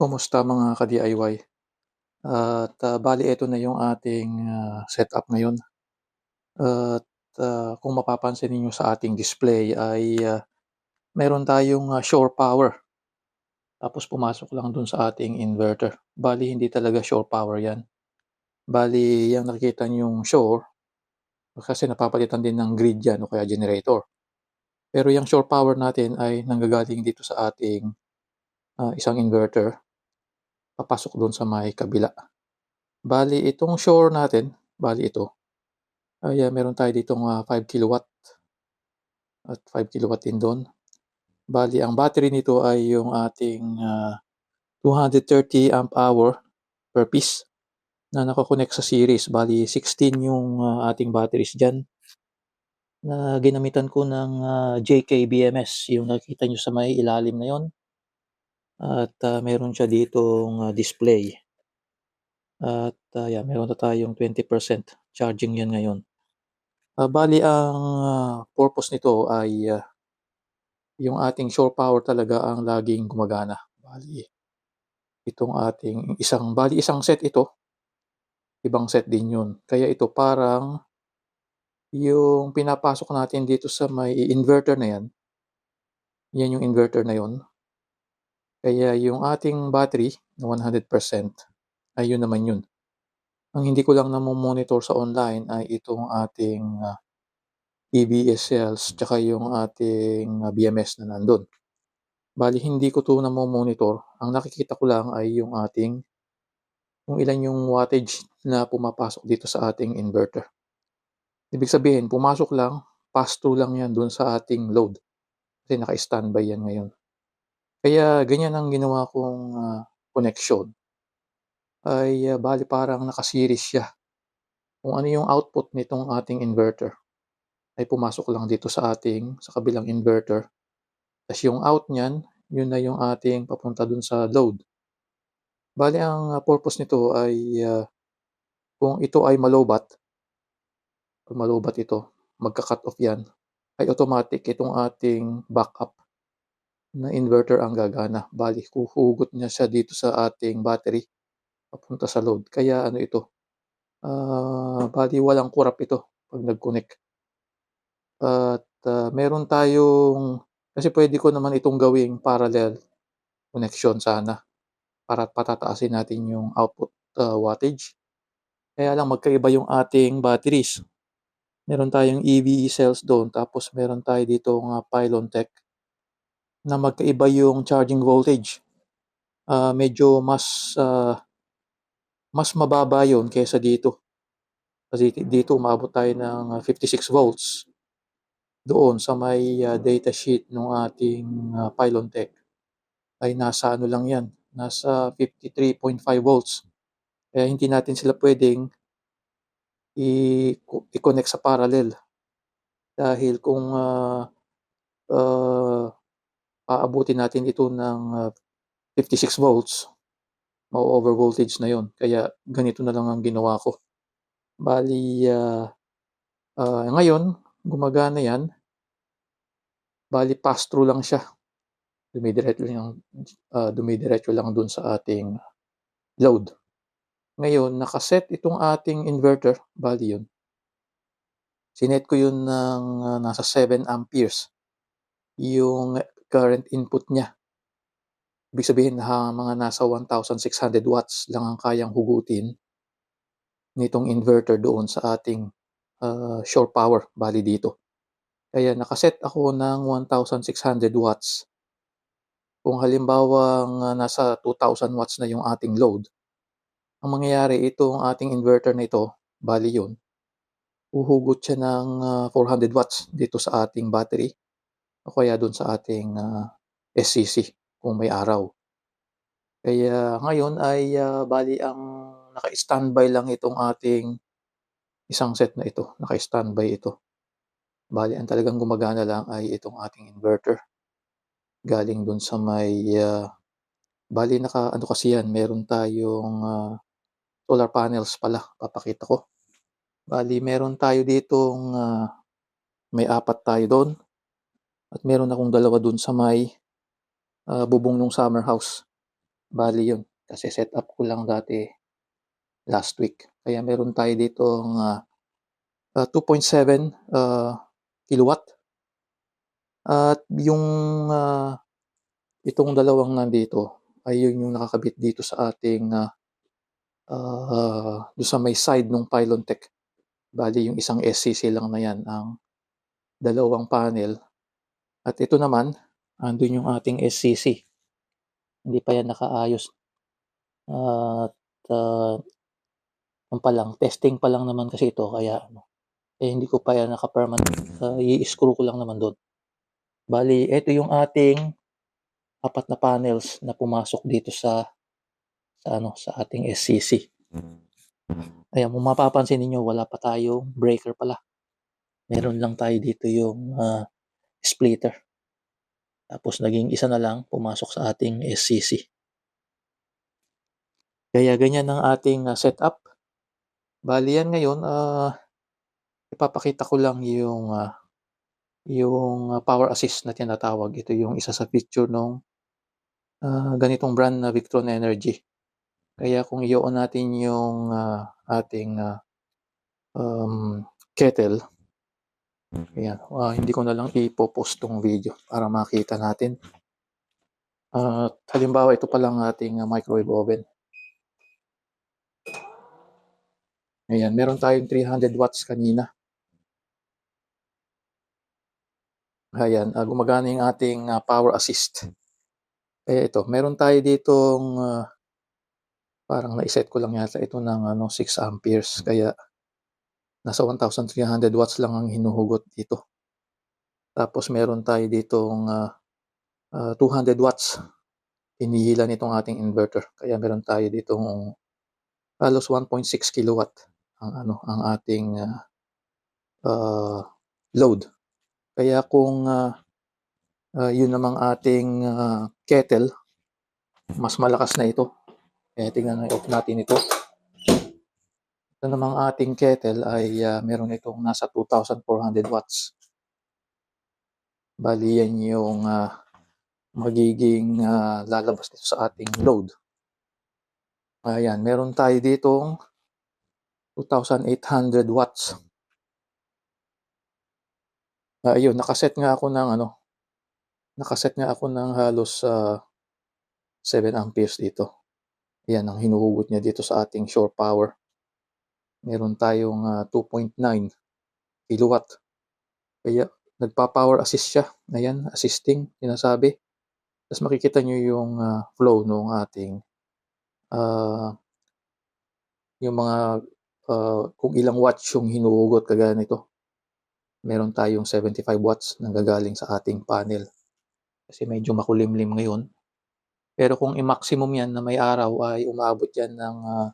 Kumusta mga ka-DIY? At, ah, bale eto na yung ating, ah, setup ngayon. At, ah, kung mapapansin ninyo sa ating display ay, ah, meron tayong, ah, shore power. Tapos pumasok lang dun sa ating inverter. Bale hindi talaga shore power 'yan. Bale yang nakikita niyong shore, kasi napapalitan din ng grid 'yan o kaya generator. Pero yang shore power natin ay nanggagaling dito sa ating, ah, isang inverter. Papasok dun sa may kabila. Bale itong shore natin, bale ito, ay, ah, meron tayo ditong, ah, 5 kilowatt at 5 kilowatt din dun. Bale ang battery nito ay yung ating, ah, 230 amp hour per piece na nako-connect sa series. Bale 16 yung, ah, ating batteries diyan. Na ginamitan ko ng, ah, JK BMS, yung nakikita niyo sa may ilalim na yun. At, ah, meron siya ditong, ah, display. At, ah, 'yan meron na tayong 20% charging 'yan ngayon. Ah, bale ang, ah, purpose nito ay, ah, yung ating shore power talaga ang laging gumagana. Bale itong ating isang bale isang set ito. Ibang set din yun. Kaya ito parang yung pinapasok natin dito sa may inverter na 'yan, 'yan yung inverter na yun. Kaya yung ating battery na 100% ay yun naman yun. Ang hindi ko lang namo-monitor sa online ay itong ating, ah, EBS cells tsaka yung ating, ah, BMS na nandun. Bale hindi ko 'to namo-monitor, ang nakikita ko lang ay yung ating kung ilan yung wattage na pumapasok dito sa ating inverter. Ibig sabihin pumasok lang, pass through lang 'yan dun sa ating load. Kasi naka-standby 'yan ngayon. Kaya ganyan ang ginawa kong, ah, koneksyon. Ay, ah, bale parang naka-series siya. Kung ano yung output nitong ating inverter, ay pumasok lang dito sa ating sa kabilang inverter. Tas yung out niyan, yun na yung ating papunta dun sa load. Bale ang, ah, purpose nito ay, ah, kung ito ay ma-lowbatt kung ma-lowbatt ito, magka-cut off 'yan, ay automatic itong ating backup na inverter ang gagana. Bale huhugot niya siya dito sa ating battery, papunta sa load. Kaya ano ito, ah, bale walang kurap ito 'pag nag-connect. At, ah, meron tayong kasi puwede ko naman itong gawing parallel connection sana para patataasin natin yung output, ah, wattage. Kaya lang magkaiba yung ating batteries. Meron tayong EVE cells dun tapos meron tayo ditong, ah, Pylontech na magkaiba yung charging voltage. Ah, medyo mas, ah, mas mababa yun kaysa dito. Kasi dito umabot tayo ng, ah, 56 volts. Doon sa may, ah, data sheet nung ating, ah, Pylontech ay nasa ano lang 'yan, nasa 53.5 volts. Kaya hindi natin sila ko i-connect sa parallel. Dahil kung, ah, ah, aabutin natin ito ng, ah, 56 volts, ma-o-over voltage na yun. Kaya ganito na lang ang ginawa ko. Bale, ah, ah, ngayon gumagana 'yan. Bale pass through lang siya. Dumidiretso lang, ah, dumidiretso lang dun sa ating load. Ngayon naka-set itong ating inverter, bale yun. Sinet ko yun ng, ah, nasa 7 amperes yung current input niya. Ibig sabihin ha mga nasa 1,600 watts lang ang kayang hugutin nitong inverter doon sa ating, ah, shore power, bale dito. Kaya naka-set ako ng 1,600 watts. Kung halimbawang, ah, nasa 2,000 watts na yung ating load, ang mangyayari itong ating inverter na ito, bale yun, huhugot siya ng, ah, 400 watts dito sa ating battery o kaya dun sa ating, ah, SCC kung may araw. Kaya ngayon ay, ah, bale ang naka-standby lang itong ating isang set na ito, naka-standby ito. Bale ang talagang gumagana lang ay itong ating inverter. Galing dun sa may, ah, bale naka-ano kasi 'yan, meron tayong, ah, solar panels pala, papakita ko. Bale meron tayo ditong, ah, may 4 tayo dun at meron akong dalawa dun sa may, ah, bubong nung summer house. Bale 'yun, kase-set up ko lang dati last week. Kaya meron tayo ditong, ah, ah, 2.7, ah, kilowatt. At yung, ah, itong dalawang nandito ay 'yun yung nakakabit dito sa ating, ah, ah, dun sa may side nung pylon tech. Bale yung isang SCC lang na 'yan ang dalawang panel at ito naman, andun yung ating SCC. Hindi pa 'yan nakaayos. At, ah, ano pa lang, testing pa lang naman kasi ito kaya ano, eh, hindi ko pa 'yan naka-permanent, ah, i-screw ko lang naman dun. Bale eto yung ating apat na panels na pumasok dito sa sa ano, sa ating SCC. Ayan, kung mapapansin ninyo wala pa tayong breaker pala. Meron lang tayo dito yung, ah, splitter. Tapos naging isa na lang pumasok sa ating SCC. Kaya ganyan ang ating, ah, setup. Bale 'yan ngayon, ah, ipapakita ko lang yung, ah, yung, power assist na tinatawag. Ito yung isa sa feature nung, ah, ganitong brand na Victron Energy. Kaya kung i-o-on natin yung, ah, ating, ah, um, kettle. Ayan, ah, hindi ko na lang ipo-post 'tong video para makita natin. At halimbawa ito palang ating, ah, microwave oven. Ayan, meron tayong 300 watts kanina. Ayan, ah, gumagana yung ating, ah, power assist. Eh, ito meron tayo ditong, ah, parang nai-set ko lang yata ito ng ano 6 amperes kaya nasa 1,300 watts lang ang hinuhugot dito. Tapos meron tayo ditong, ah, ah, 200 watts. Hinihila nitong ating inverter kaya meron tayo ditong halos 1.6 kilowatt ang ano, ang ating, ah, ah, load. Kaya kung, ah, ah, yun namang ating, ah, kettle, mas malakas na ito. Eh, tingnan i-off natin ito. Ito namang ating kettle ay, ah, meron itong nasa 2,400 watts. Bale 'yan yung, ah, magiging, ah, lalabas dito sa ating load. Ayan, meron tayo ditong 2,800 watts. Ah, ayun naka-set nga ako ng ano, naka-set nga ako ng halos, ah, 7 amperes dito. 'Yan ang hinuhugot niya dito sa ating shore power. Meron tayong, ah, 2.9 kilowatt. Kaya nagpa-power assist siya. Ayan, assisting sinasabi. Ta's makikita niyo yung, ah, flow nung ating, ah, yung mga, ah, kung ilang watts yung hinuhugot kagaya nito. Meron tayong 75 watts nanggagaling sa ating panel. Kasi medyo makulimlim ngayon. Pero kung i-maximum 'yan na may araw ay umaabot 'yan ng, ah,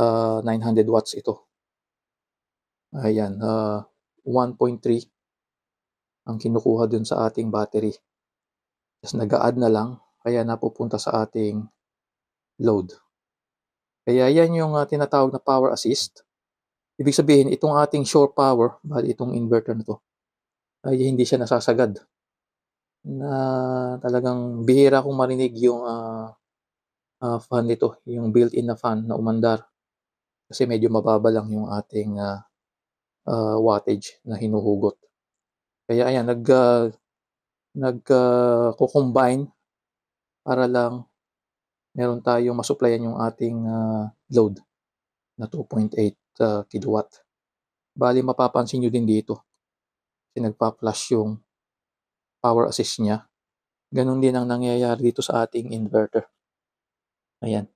ah, 900 watts ito. Ayan, ah, 1.3 ang kinukuha dun sa ating battery. Ta's nag-a-add na lang kaya napupunta sa ating load. Kaya 'yan yung, ah, tinatawag na power assist. Ibig sabihin itong ating shore power, bale itong inverter na 'to, ay hindi siya nasasagad. Na talagang bihira kong marinig yung, ah, ah, fan nito, yung built-in na fan na umandar. Kasi medyo mababa lang yung ating, ah, ah, wattage na hinuhugot. Kaya ayan nag, ah, nag, ah, co-combine para lang meron tayong ma-supplyan yung ating, ah, load na 2.8, ah, kilowatt. Bale mapapansin niyo din dito, kasi nagpa-flash yung power assist niya. Gano'n din ang nangyayari dito sa ating inverter. Ayan.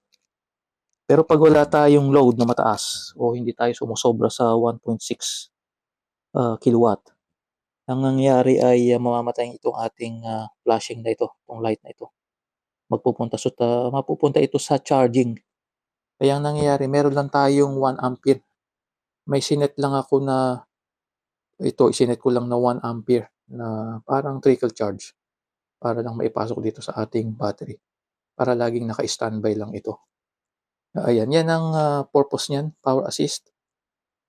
Pero 'pag wala tayong load na mataas o hindi tayo sumosobra sa 1.6, ah, kilowatt, ang nangyayari ay, ah, mamamatay itong ating, ah, flashing na ito, 'tong light na ito. Magpupunta sa ta mapupunta ito sa charging. Kaya ang nangyayari meron lang tayong 1 ampere. May sinet lang ako na ito isinet ko lang na 1 ampere na parang trickle charge. Para lang maipasok dito sa ating battery. Para laging naka-standby lang ito. Ayan, 'yan ang, ah, purpose niyan, power assist.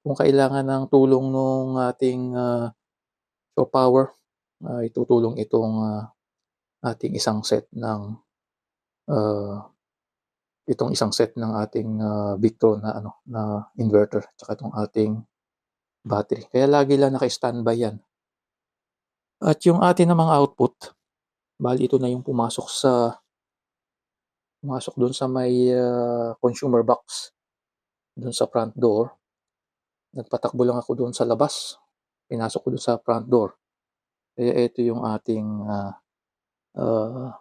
Kung kailangan ng tulong nung ating, ah, shore power, ay tutulong itong, ah, ating isang set ng, ah itong isang set ng ating, ah, Victron na ano, na inverter tsaka itong ating battery. Kaya lagi lang naka-standby 'yan. At yung atin namang output, bale ito na yung pumasok sa pumasok dun sa may, ah, consumer box, dun sa front door. Nagpatakbo lang ako dun sa labas, pinasok ko dun sa front door. Kaya ito yung ating, ah, ah,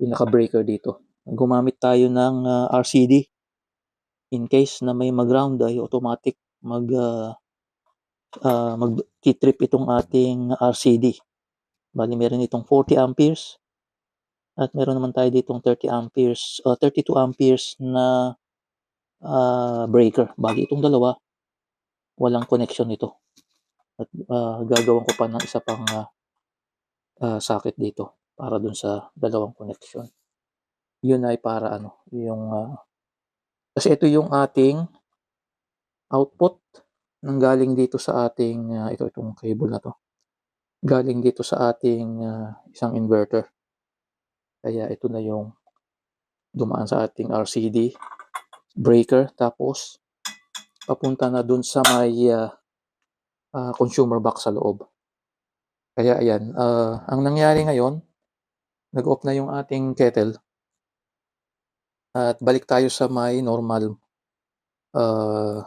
pinaka-breaker dito. Gumamit tayo ng, ah, RCD. In case na may mag-ground ay automatic mag, ah, ah, magti-trip itong ating RCD. Bale meron itong 40 amperes at meron naman tayo ditong 30 amperes, ah, 32 amperes na, ah, breaker. Bale itong dalawa, walang connection ito. At, ah, gagawan ko pa ng isa pang, ah, ah, socket dito para dun sa dalawang connection. Yun ay para ano, yung, ah kasi ito yung ating output nanggaling dito sa ating, ah, ito itong cable na 'to. Galing dito sa ating, ah, isang inverter. Kaya ito na yung dumaan sa ating RCD breaker tapos papunta na dun sa may, ah, ah, consumer box sa loob. Kaya ayan, ah, ang nangyari ngayon, nag-off na yung ating kettle. At balik tayo sa may normal, ah,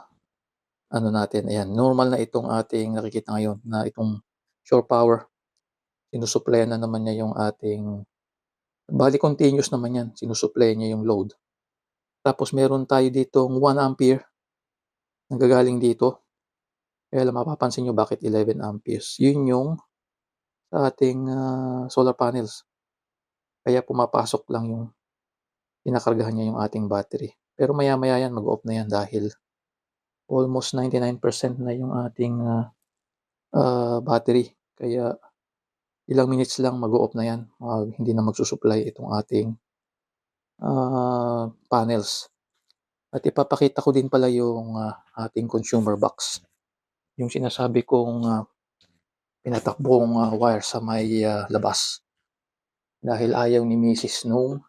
ano natin, ayan, normal na itong ating nakikita ngayon na itong shore power. Sinusupply-an na naman niya yung ating bale continuous naman 'yan, sinusupply niya yung load. Tapos meron tayo ditong 1 ampere nanggagaling dito. Kaya lang mapapansin niyo bakit 11 amperes, yun yung sa ating, ah, solar panels. Kaya pumapasok lang yung kinakargahan niya yung ating battery. Pero maya-maya 'yan mag-o-off na 'yan dahil almost 99% na yung ating, ah, ah, battery. Kaya ilang minutes lang mag-o-off na 'yan, ah, hindi na magsu-supply itong ating, ah, panels. At ipapakita ko din pala yung, ah, ating consumer box. Yung sinasabi kong, ah, pinatakbong, ah, wire sa may, ah, labas. Dahil ayaw ni misis nung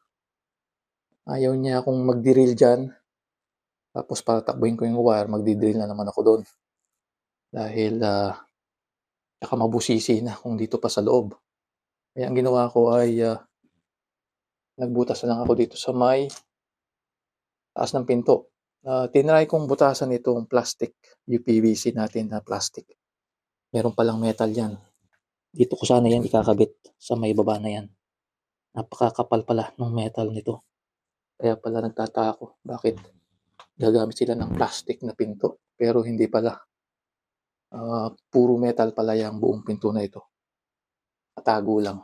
ayaw niya akong mag-drill diyan. Tapos patakbuhin ko yung wire, magdi-drill na naman ako dun. Dahil, ah, baka mabusisi na kung dito pa sa loob. Kaya ang ginawa ko ay, ah nagbutas na lang ako dito sa may taas ng pinto. Ah, tinry kong butasan itong plastic, yung PVC natin na plastic. Meron palang metal 'yan. Dito ko sana 'yan ikakabit sa may baba na 'yan. Napakakapal pala nung metal nito. Kaya pala nagtataka ako bakit gagamit sila ng plastic na pinto, pero hindi pala. Ah, puro metal pala yang buong pinto na ito. Natago lang.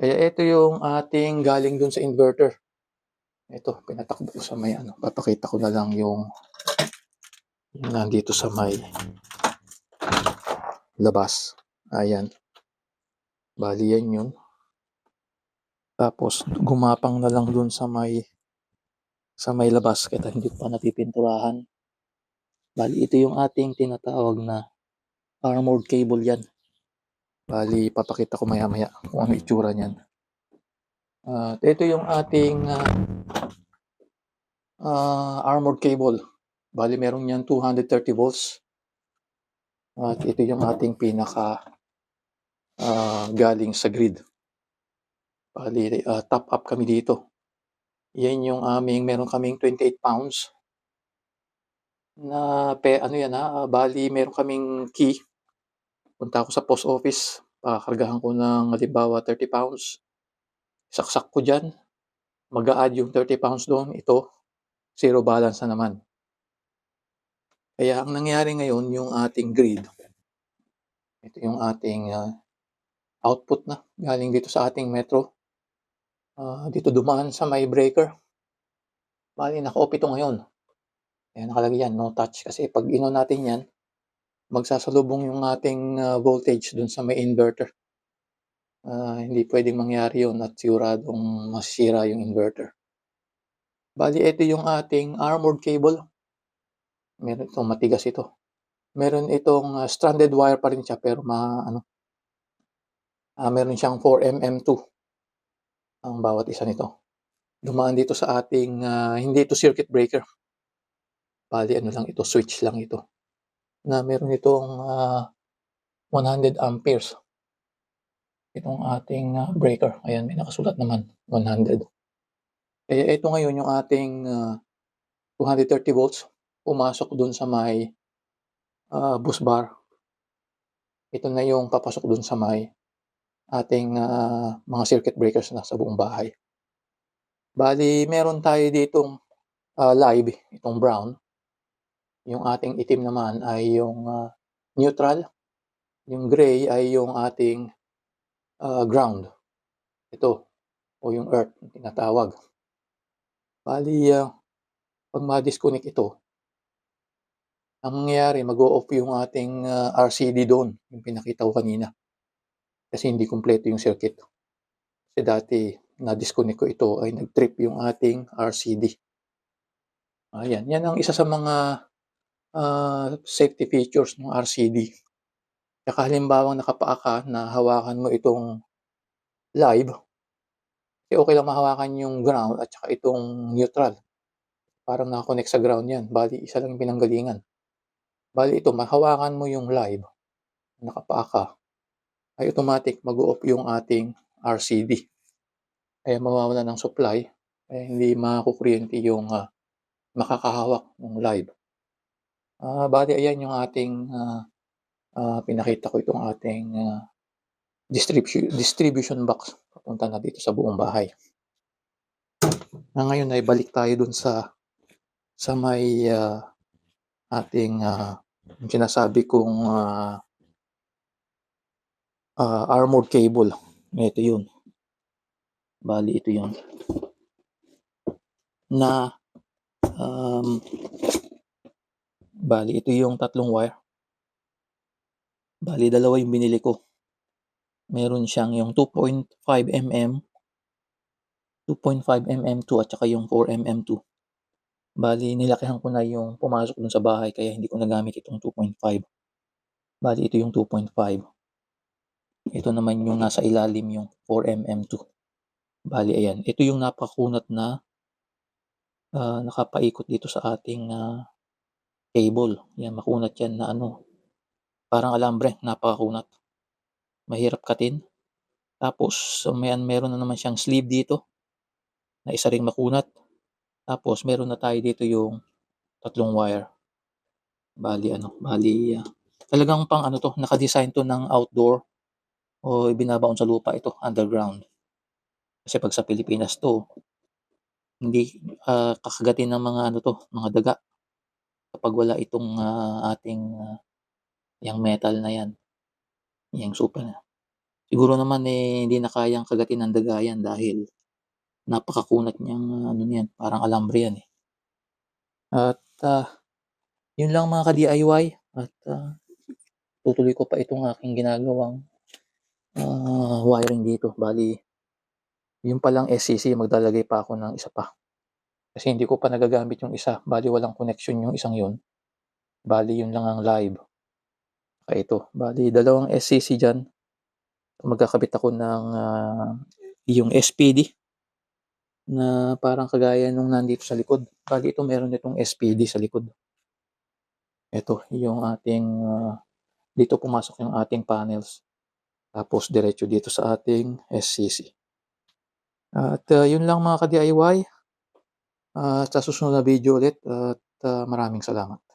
Kaya ito yung ating galing dun sa inverter. Ito, pinatakbo ko sa may ano, papakita ko na lang yung yung nandito sa may labas. Ayan. Bale yan yun. Tapos gumapang na lang dun sa may sa may labas kaya hindi pa napipinturahan. Bale ito yung ating tinatawag na armored cable yan. Bale ipapakita ko maya-maya kung ano itsura niyan. At ito yung ating, ah, ah, armored cable. Bale meron yan 230 volts. At ito yung ating pinaka, ah, galing sa grid. Bale, ah, top up kami dito. Yan yung aming meron kaming 28 pounds. Na pe ano yan, ah, bale meron kaming key. Punta ako sa post office, pakargahan ko ng halimbawa 30 pounds. Saksak ko diyan. Mag-a-add yung 30 pounds doon, ito zero balance na naman. Kaya ang nangyari ngayon yung ating grid. Ito yung ating, ah, output na galing dito sa ating metro. Ah, dito dumaan sa may breaker. Bale naka-off ito ngayon. Ayan nakalagay yan, no touch kasi 'pag in-on natin yan, magsasalubong yung ating, ah, voltage dun sa may inverter. Ah, hindi puwedeng mangyari yun at siguradong masisira yung inverter. Bale ito yung ating armored cable. Meron itong matigas ito. Meron itong, ah, stranded wire pa rin siya pero ma-ano ah, meron siyang 4 mm2 ang bawat isa nito. dumaan dito sa ating, ah, hindi ito circuit breaker. Bale ano lang ito, switch lang ito, na meron itong, ah, 100 amperes. Itong ating, ah, breaker, ayan may nakasulat naman 100. Eh, ito ngayon yung ating, ah, 230 volts, pumasok dun sa may, ah, bus bar. Ito na yung papasok dun sa may ating, ah, mga circuit breakers na sa buong bahay. Bale meron tayo ditong, ah, live, itong brown. Yung ating itim naman ay yung, ah, neutral. Yung gray ay yung ating, ah, ground. Ito, o yung earth na tinatawag. Bale, ah, 'pag ma-disconnect ito ang mangyayari mag-o-off yung ating, ah, RCD dun, yung pinakita ko kanina. Kasi hindi kumpleto yung circuit. Kasi dati na-disconnect ko ito ay nag-trip yung ating RCD. Ayan, yan ang isa sa mga, ah, safety features ng RCD. Tsaka halimbawang nakapaa ka na hawakan mo itong live eh, okey lang mahawakan yung ground at tsaka itong neutral. Parang naka-connect sa ground yan, bale isa lang yung pinanggalingan. Bale ito mahawakan mo yung live, nakapaa ka, ay automatic mag-o-off yung ating RCD. Kaya mawawalan ng supply, kaya hindi makukuryente yung, ah, makakahawak nung live. Ah, bale ayan yung ating, ah, ah, pinakita ko itong ating, ah, distribution distribution box papunta na dito sa buong bahay. Na ngayon ay balik tayo dun sa sa may, ah, ating, yung sinasabi kong, ah ah, armored cable, ito yun. Bale ito yun. Na, um bale ito yung tatlong wire. Bale dalawa yung binili ko. Meron siyang yung 2.5 mm 2.5 mm 2 at saka yung 4 mm 2. Bale nilakihan ko na yung pumasok dun sa bahay kaya hindi ko nagamit itong 2.5. Bale ito yung 2.5. Ito naman yung nasa ilalim yung 4 mm 2. Bale ayan, ito yung napakakunat na, ah, nakapaikot dito sa ating, ah, cable. Yan makunat yan na ano, parang alambre, napakakunat. Mahirap katin. Tapos mayan meron na naman siyang sleeve dito, na isa ring makunat. Tapos meron na tayo dito yung tatlong wire. Bale ano, bale, ah, talagang pang ano 'to, naka-design 'to ng outdoor o ibinabaon sa lupa ito, underground. Kasi 'pag sa Pilipinas 'to hindi, ah, kakagatin ng mga ano 'to, mga daga. Kapag wala itong, ah, ating, ah, yang metal na yan. Yang super siguro naman, eh, hindi na kayang kagatin ng daga yan dahil napakakunat niyang ano niyan, parang alambre yan, eh. At, ah, yun lang mga ka-DIY at, ah, tutuloy ko pa itong aking ginagawang, ah, wiring dito. Bale, yung palang SCC maglalagay pa ako ng isa pa. Kasi hindi ko pa nagagamit yung isa, bale walang connection yung isang yun. Bale yun lang ang live. Tsaka ito, bale dalawang SCC diyan. Magkakabit ako ng, ah, yung SPD. Na parang kagaya nung nandito sa likod. Bale ito meron itong SPD sa likod. Ito yung ating, ah, dito pumasok yung ating panels. Tapos diretso dito sa ating SCC. At, ah, yun lang mga ka-DIY. Ah, sa susunod na video ulit at, ah, maraming salamat.